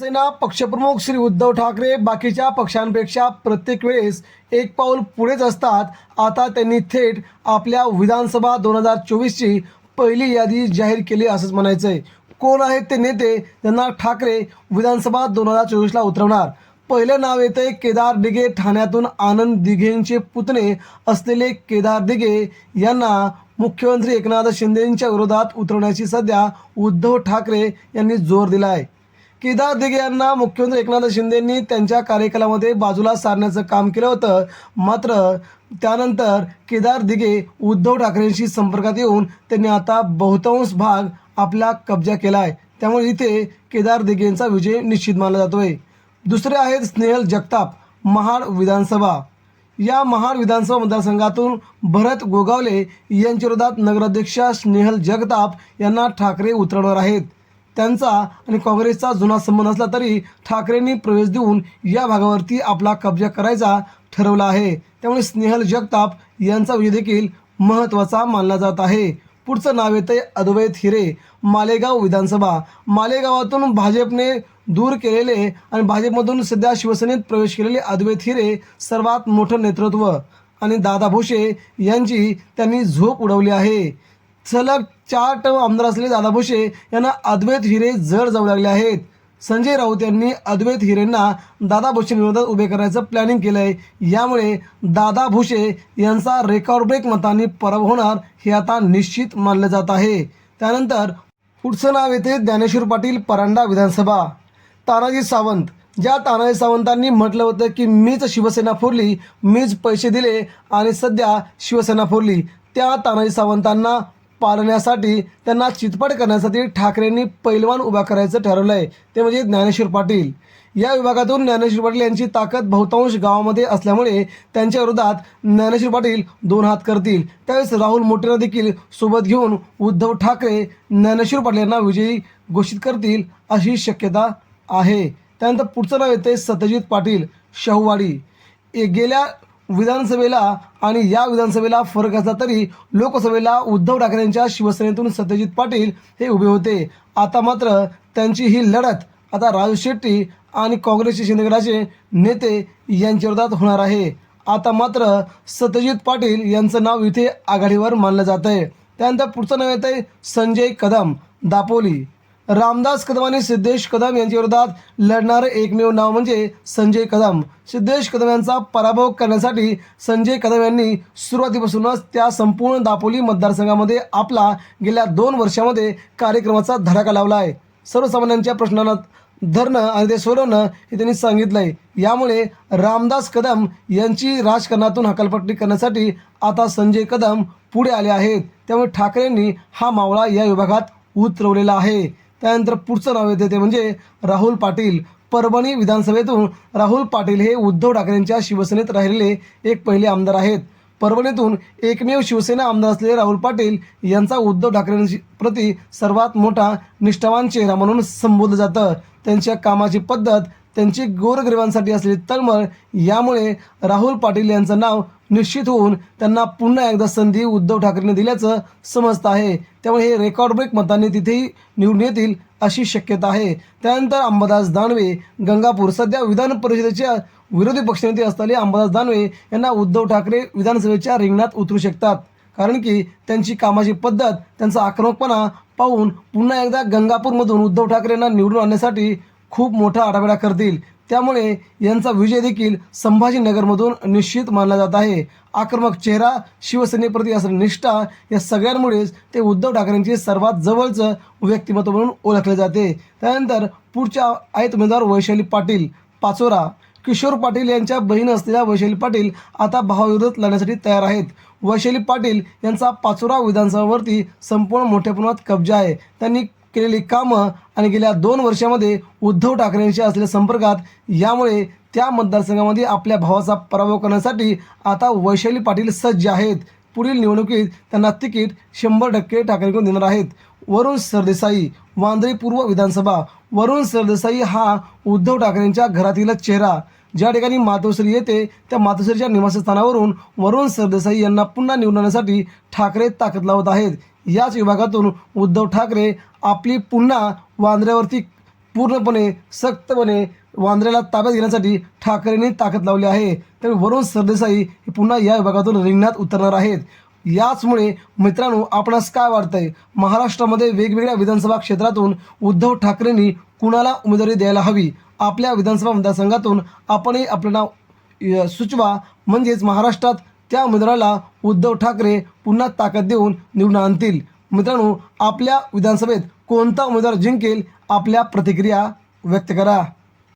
शिवसेना पक्षप्रमुख श्री उद्धव ठाकरे बाकीच्या पक्षांपेक्षा प्रत्येक वेळेस एक पाऊल पुढेच असतात. आता त्यांनी थेट आपल्या विधानसभा दोन हजार चोवीसची पहिली यादी जाहीर केली असंच म्हणायचं आहे कोण आहेत ते नेते ज्यांना ठाकरे विधानसभा दोन हजार चोवीसला उतरवणार? पहिलं नाव येते केदार दिघे ठाण्यातून आनंद दिघेंचे पुतणे असलेले केदार दिघे यांना मुख्यमंत्री एकनाथ शिंदेंच्या विरोधात उतरवण्याची सध्या उद्धव ठाकरे यांनी जोर दिला आहे केदार दिघे यांना मुख्यमंत्री एकनाथ शिंदेंनी त्यांच्या कार्यकालामध्ये बाजूला सारण्याचं काम केलं होतं. मात्र त्यानंतर केदार दिघे उद्धव ठाकरेंशी संपर्कात येऊन त्यांनी आता बहुतांश भाग आपला कब्जा केला आहे. त्यामुळे इथे केदार दिघे यांचा विजय निश्चित मानला जातोय. दुसरे आहेत स्नेहल जगताप महाड विधानसभा. या महाड विधानसभा मतदारसंघातून भरत गोगावले यांच्या विरोधात नगराध्यक्षा स्नेहल जगताप यांना ठाकरे उतरवणार आहेत. त्यांचा आणि काँग्रेसचा जुना संबंध असला तरी ठाकरेंनी प्रवेश देऊन या भागावरती आपला कब्जा करायचा ठरवला आहे. त्यामुळे स्नेहल जगताप यांचा विजय देखील महत्त्वाचा मानला जात आहे. पुढचं नाव येतंय अद्वैत हिरे. मालेगाव विधानसभा. मालेगावातून भाजपने दूर केलेले आणि भाजपमधून सध्या शिवसेनेत प्रवेश केलेले अद्वैत हिरे सर्वात मोठं नेतृत्व. आणि दादा भुसे यांची त्यांनी झोप उडवली आहे. सलग चार टर्म आमदार असलेले दादा भुसे यांना अद्वैत हिरे जड जाऊ लागले आहेत. संजय राऊत यांनी अद्वैत हिरेंना दादा भुसेंविरोधात उभे करायचं प्लॅनिंग केलं आहे यामुळे दादा भुसे यांचा रेकॉर्ड ब्रेक मतांनी परब होणार हे आता निश्चित मानलं जात आहे. त्यानंतर पुढचं नाव येते ज्ञानेश्वर पाटील परांडा विधानसभा. तानाजी सावंत. ज्या तानाजी सावंतांनी म्हटलं होतं की मीच शिवसेना फोडली मीच पैसे दिले आणि सध्या शिवसेना फोडली. त्या तानाजी सावंतांना पाळण्यासाठी त्यांना चितपट करण्यासाठी ठाकरेंनी पैलवान उभा करायचं ठरवलं आहे ते म्हणजे ज्ञानेश्वर पाटील. या विभागातून ज्ञानेश्वर पाटील यांची ताकद बहुतांश गावामध्ये असल्यामुळे त्यांच्या विरोधात ज्ञानेश्वर पाटील दोन हात करतील. त्यावेळेस राहुल मोटेला देखील सोबत घेऊन उद्धव ठाकरे ज्ञानेश्वर पाटील यांना विजयी घोषित करतील अशी शक्यता आहे. त्यानंतर पुढचं नाव येते सत्यजित पाटील शाहूवाडी. गेल्या विधानसभेला आणि या विधानसभेला फरक असला तरी लोकसभेला उद्धव ठाकरेंच्या शिवसेनेतून सत्यजित पाटील हे उभे होते. आता मात्र त्यांची ही लढत आता राजू शेट्टी आणि काँग्रेसचे शिंदेगडाचे नेते यांच्या विरोधात होणार आहे. आता मात्र सत्यजित पाटील यांचं नाव इथे आघाडीवर मानलं जात आहे त्यानंतर पुढचं नाव येतं आहे संजय कदम दापोली. रामदास कदम आणि सिद्धेश कदम यांच्या विरोधात लढणारं एकमेव नाव म्हणजे संजय कदम. सिद्धेश कदम यांचा पराभव करण्यासाठी संजय कदम यांनी सुरुवातीपासूनच त्या संपूर्ण दापोली मतदारसंघामध्ये आपला गेल्या दोन वर्षामध्ये कार्यक्रमाचा धडाका लावला आहे. सर्वसामान्यांच्या प्रश्नांना धरणं आणि ते सोडवणं हे त्यांनी सांगितलं आहे यामुळे रामदास कदम यांची राजकारणातून हकालपट्टी करण्यासाठी आता संजय कदम पुढे आले आहेत. त्यामुळे ठाकरेंनी हा मावळा या विभागात उतरवलेला आहे. त्यानंतर पुढचं नाव येते ते म्हणजे राहुल पाटील. परभणी विधानसभेतून राहुल पाटील हे उद्धव ठाकरेंच्या शिवसेनेत राहिलेले एक पहिले आमदार आहेत. परभणीतून एकमेव शिवसेना आमदार असलेले राहुल पाटील यांचा उद्धव ठाकरेंशी प्रति सर्वात मोठा निष्ठावान चेहरा म्हणून संबोधलं जातं. त्यांच्या कामाची पद्धत त्यांची गोरगरिबांसाठी असलेली तळमळ यामुळे राहुल पाटील यांचं नाव निश्चित होऊन त्यांना पुन्हा एकदा संधी उद्धव ठाकरेंनी दिल्याचं समजतं आहे. त्यामुळे हे रेकॉर्ड ब्रेक मतांनी तिथेही निवडून येतील अशी शक्यता आहे. त्यानंतर अंबादास दानवे गंगापूर सध्या विधान परिषदेच्या विरोधी पक्षनेते असलेले अंबादास दानवे यांना उद्धव ठाकरे विधानसभेच्या रिंगणात उतरू शकतात. कारण की त्यांची कामाची पद्धत त्यांचा आक्रमकपणा पाहून पुन्हा एकदा गंगापूरमधून उद्धव ठाकरेंना निवडून आणण्यासाठी खूप मोठा आढावाडा करतील. त्यामुळे यांचा विजय देखील संभाजीनगरमधून निश्चित मानला जात आहे. आक्रमक चेहरा शिवसेनेप्रती असणारी निष्ठा या सगळ्यांमुळेच ते उद्धव ठाकरेंचे सर्वात जवळचं व्यक्तिमत्व म्हणून ओळखले जाते. त्यानंतर पुढच्या आहेत उमेदवार वैशाली पाटील पाचोरा. किशोर पाटील यांच्या बहीण असलेल्या वैशाली पाटील आता भावविरोध लढण्यासाठी तयार आहेत. वैशाली पाटील यांचा पाचोरा विधानसभावरती संपूर्ण मोठ्या प्रमाणात कब्जा आहे. त्यांनी केलेली कामं आणि गेल्या दोन वर्षामध्ये उद्धव ठाकरेंशी असलेल्या संपर्कात यामुळे त्या मतदारसंघामध्ये आपल्या भावाचा पराभव करण्यासाठी आता वैशाली पाटील सज्ज आहेत. पुढील निवडणुकीत त्यांना तिकीट शंभर टक्के ठाकरेंकडून देणार आहेत. वरुण सरदेसाई वांद्रे पूर्व विधानसभा वरुण सरदेसाई हा उद्धव ठाकरेंच्या घरातील चेहरा. ज्या ठिकाणी मातोश्री येते त्या मातोश्रीच्या निवासस्थानावरून वरुण सरदेसाई यांना पुन्हा निवडण्यासाठी ठाकरे ताकद लावत आहेत. याच विभागातून उद्धव ठाकरे आपली पुन्हा वांद्र्यावरती पूर्णपणे सक्तपणे वांद्र्याला ताब्यात घेण्यासाठी ठाकरेंनी ताकद लावली आहे. तर वरुण सरदेसाई हे पुन्हा या विभागातून रिंगणात उतरणार आहेत. याचमुळे मित्रांनो आपणास काय वाटतंय? महाराष्ट्रामध्ये वेगवेगळ्या विधानसभा क्षेत्रातून उद्धव ठाकरेंनी कुणाला उमेदवारी द्यायला हवी? आपल्या विधानसभा मतदारसंघातून आपणही आपलं नाव य- सुचवा. म्हणजेच महाराष्ट्रात त्या उमेदवाराला उद्धव ठाकरे पुन्हा ताकद देऊन निवडून आणतील. मित्रांनो आपल्या विधानसभेत कोणता उमेदवार जिंकेल? आपल्या प्रतिक्रिया व्यक्त करा.